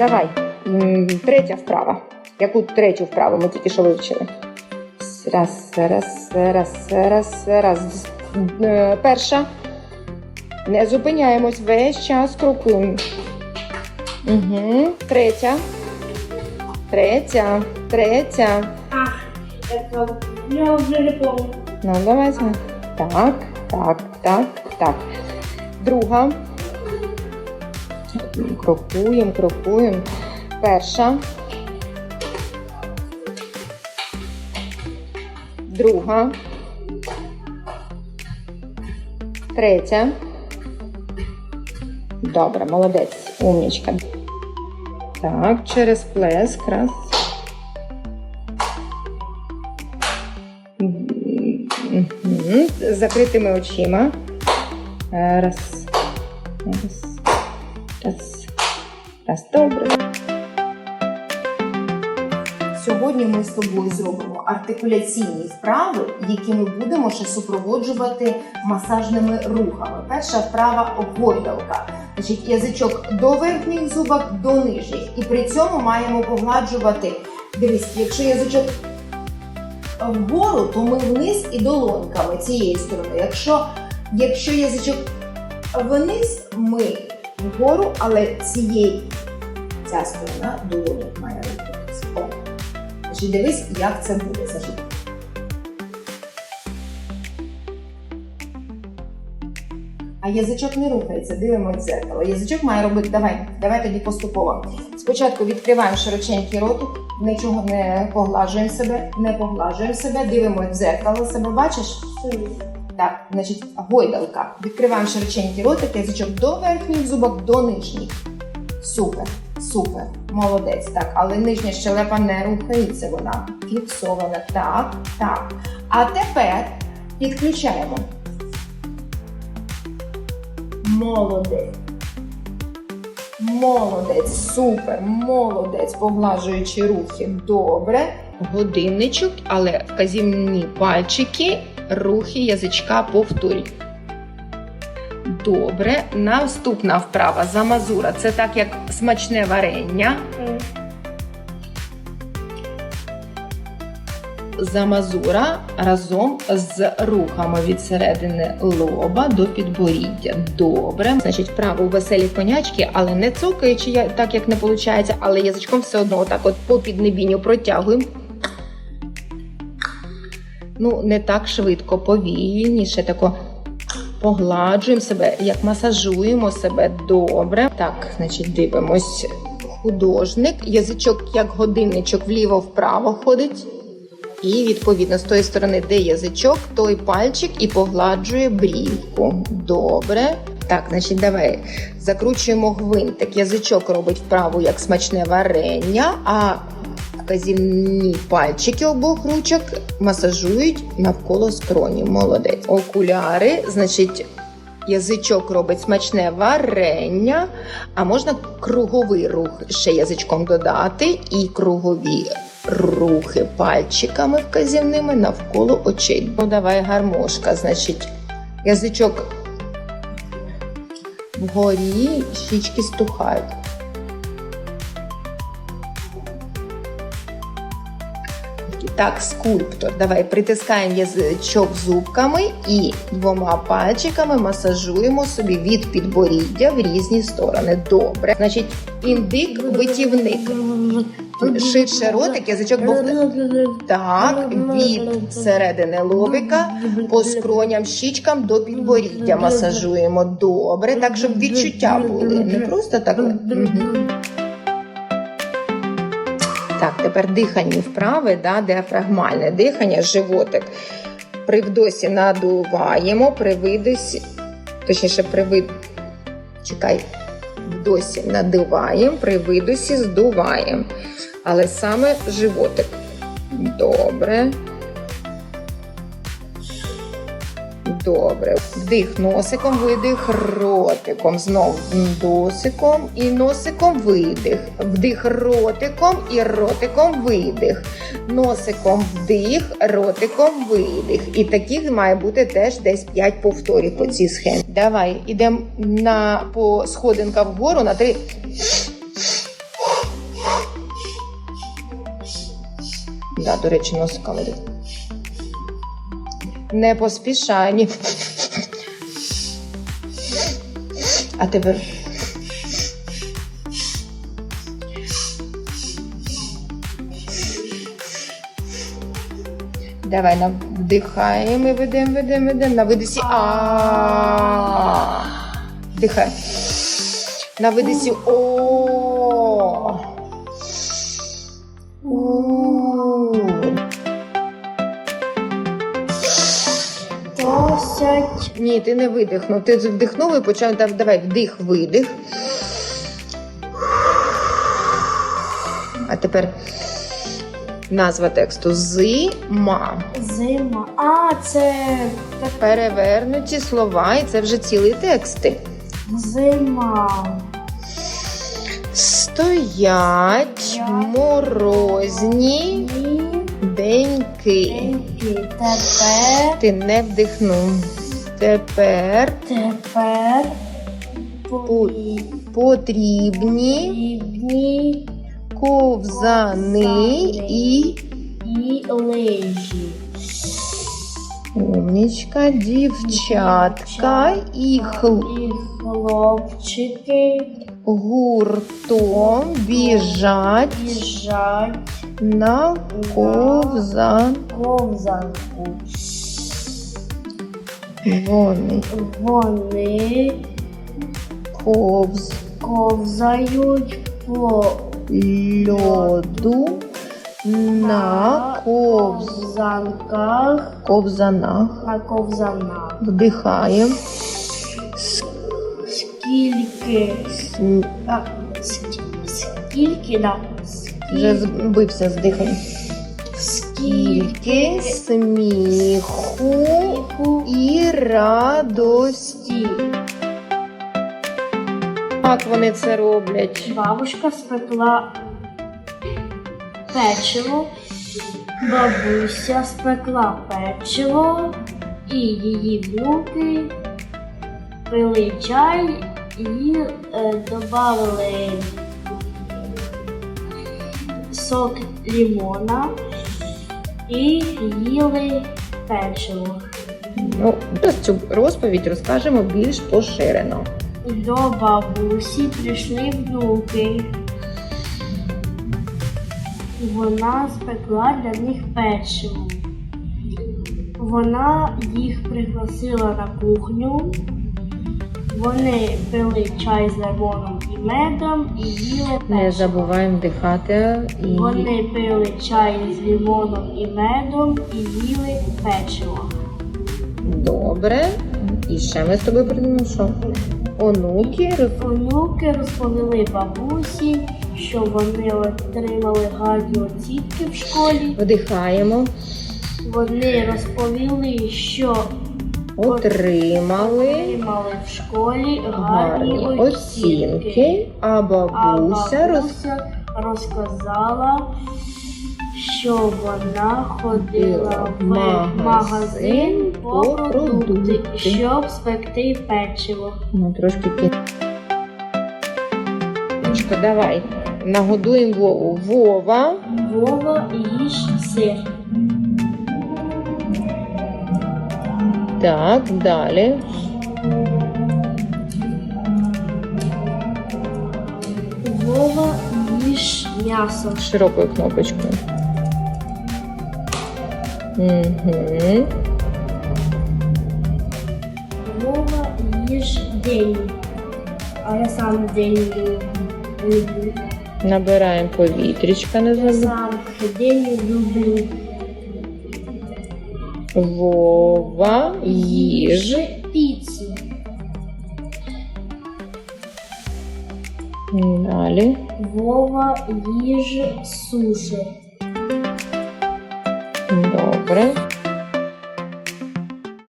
Давай. Третя вправа. Яку третю вправу ми тільки що вивчили? Раз, раз, раз, раз, раз. Е, Перша. Не зупиняємось весь час крокуємо. Угу. Третя. Третя. Третя. Ах. Я уже не помню. Ну, давайте. Так, так, так, так. Друга. Крокуємо, крокуємо. Перша. Друга. Третя. Добре, молодець, умнічка. Так, через плеск. Раз. З закритими очима. Е, Раз. Раз. Раз. Раз. Добре. Сьогодні ми з тобою зробимо артикуляційні вправи, які ми будемо ще супроводжувати масажними рухами. Перша вправа гойдалка. Значить, язичок до верхніх зубок, до нижніх. І при цьому маємо погладжувати. Дивись, якщо язичок вгору, то ми вниз і долоньками цієї сторони. Якщо, якщо язичок вниз, ми вгору, але цієї ця сторона долоньок має рухатися. О. Значить, дивись, як це буде. Значить, А язичок не рухається, дивимося в дзеркало. Язичок має робити. Давай, давай тоді поступово. Спочатку відкриваємо широченький ротик, нічого не поглажуємо себе, не поглажуємо себе, дивимося в дзеркало, себе бачиш? Так, значить, гойдалка. Відкриваємо широченький ротик, язичок до верхніх зубок, до нижніх. Супер, супер, молодець. Так, але нижня щелепа не рухається, вона фіксована. Так, так. А тепер підключаємо. Молодець. Молодець, супер, молодець, поглажуючи рухи. Добре. Годинничок, але вказівні пальчики, рухи язичка повторюють. Добре. Наступна вправа замазура. Це так як смачне варення. Замазура разом з рухами від середини лоба до підборіддя. Добре. Значить, вправо веселі конячки, але не цокаючи, так як не виходить, але язичком все одно отак от по піднебінню протягуємо. Ну, не так швидко, повільніше, тако погладжуємо себе, як масажуємо себе добре. Так, значить, дивимось. Художник, язичок як годинничок вліво-вправо ходить. І відповідно з тої сторони, де язичок, той пальчик і погладжує брівку. Добре. Так, значить, давай закручуємо гвинтик. Язичок робить вправу як смачне варення, а вказівні пальчики обох ручок масажують навколо скроні. Молодець. Окуляри, значить. Язичок робить смачне варення, а можна круговий рух ще язичком додати, і кругові рухи пальчиками вказівними навколо очей. Ну, давай гармошка, значить, язичок вгорі, щічки стухають. Так, скульптор. Давай притискаємо язичок зубками і двома пальчиками масажуємо собі від підборіддя в різні сторони. Добре. Значить, індик, витівник. Ширше ротик, язичок був так, від середини лобика по скроням, щічкам до підборіддя масажуємо. Добре, так, щоб відчуття були. Не просто так. Мгм. Так, тепер дихальні вправи, да, діафрагмальне дихання, животик. При вдосі надуваємо, при видосі, точніше, при вид... Чекай, вдосі надуваємо, при видосі здуваємо. Але саме животик. Добре. добре. Вдих носиком, видих ротиком. Знов носиком і носиком видих. Вдих ротиком і ротиком видих. Носиком вдих, ротиком видих. І таких має бути теж десь 5 повторів по цій схемі. Давай йдемо на по сходинках вгору на три. Да, до речі, носиком видих. Не поспішай. А тепер. Давай вдихаємо, і ведемо, ведемо, ведемо. На видисі. А. Дихай. На видисі. О. Ні, ти не видихнув. Ти вдихнув і почав. Дав- Давай, вдих, видих. А тепер назва тексту зима. Зима. А, це Перевернуті слова, і це вже цілі тексти. зима. Стоять морозні деньки. Тепер, Ти не вдихнув. Тепер тепер потрібні потрібні ковзани і і лижі. умнічка, дівчатка і хл... І хлопчики гуртом біжать біжать на ковзан. ковзанку. Вони Вони ковз ковзають по льоду на ковзанках, ковзанах. на ковзанах. Вдихаємо. Скільки, См- а, ск- скільки, да, Вже збився з дихання. Скільки сміху сміху і радості. Як вони це роблять? Бабушка спекла печиво, бабуся спекла печиво, і її внуки пили чай і е, додали сок лимона і їли печиво. Ну, зараз цю розповідь розкажемо більш поширено. До бабусі прийшли внуки. Вона спекла для них печиво. Вона їх пригласила на кухню. Вони пили чай з лимоном медом і їли печиво. Не забуваємо вдихати і Вони пили чай з лимоном і медом і їли печиво. добре. І ще ми з тобою придумаємо, що онуки роз- Онуки розповіли бабусі, що вони отримали гарні оцінки в школі. вдихаємо, Вони розповіли, що отримали отримали в школі гарні гарні оцінки. а А бабуся роз... бабуся розказала, що вона ходила в Магазин магазин по по продукти, продукти. щоб спекти печиво. Ну, трошки давай. Нагодуємо Вову. Вова. Вова їж сир. Так, далі. Вова їж м'ясо. Широкою кнопочкою. Угу. Вова їж день. А я сам день люблю. Набираємо повітрячка, не Я сам день люблю. Вова, їж. Піцу. Далі. Вова їж суші. Добре.